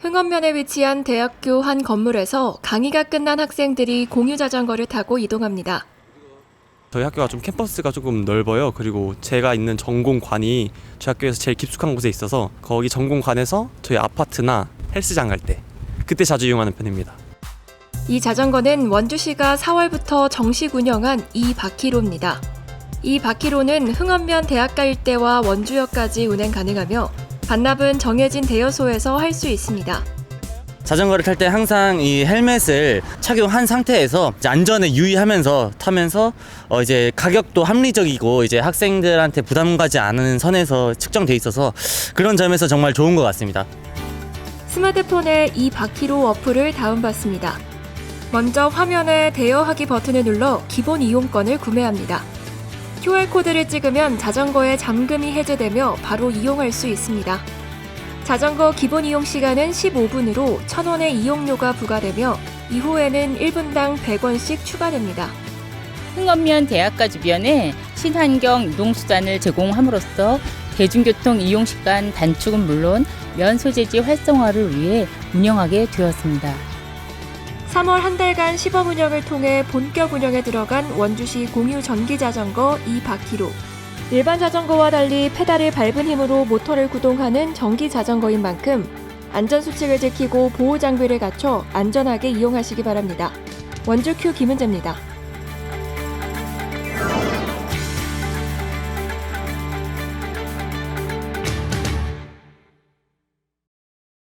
흥원면에 위치한 대학교 한 건물에서 강의가 끝난 학생들이 공유 자전거를 타고 이동합니다. 저희 학교가 좀 캠퍼스가 조금 넓어요. 그리고 제가 있는 전공관이 저희 학교에서 제일 깊숙한 곳에 있어서 거기 전공관에서 저희 아파트나 헬스장 갈 때 그때 자주 이용하는 편입니다. 이 자전거는 원주시가 4월부터 정식 운영한 이 바퀴로입니다. 이 바퀴로는 흥원면 대학가 일대와 원주역까지 운행 가능하며 반납은 정해진 대여소에서 할 수 있습니다. 자전거를 탈 때 항상 이 헬멧을 착용한 상태에서 이제 안전에 유의하면서 타면서 어 이제 가격도 합리적이고 이제 학생들한테 부담 가지 않은 선에서 측정돼 있어서 그런 점에서 정말 좋은 것 같습니다. 스마트폰에 이 바퀴로 어플을 다운받습니다. 먼저 화면에 대여하기 버튼을 눌러 기본 이용권을 구매합니다. QR코드를 찍으면 자전거의 잠금이 해제되며 바로 이용할 수 있습니다. 자전거 기본 이용 시간은 15분으로 1,000원의 이용료가 부과되며 이후에는 1분당 100원씩 추가됩니다. 흥원면 대학가 주변에 친환경 이동수단을 제공함으로써 대중교통 이용 시간 단축은 물론 면 소재지 활성화를 위해 운영하게 되었습니다. 3월 한 달간 시범 운영을 통해 본격 운영에 들어간 원주시 공유 전기 자전거 이 바퀴로 일반 자전거와 달리 페달을 밟은 힘으로 모터를 구동하는 전기 자전거인 만큼 안전 수칙을 지키고 보호 장비를 갖춰 안전하게 이용하시기 바랍니다. 원주 큐 김은재입니다.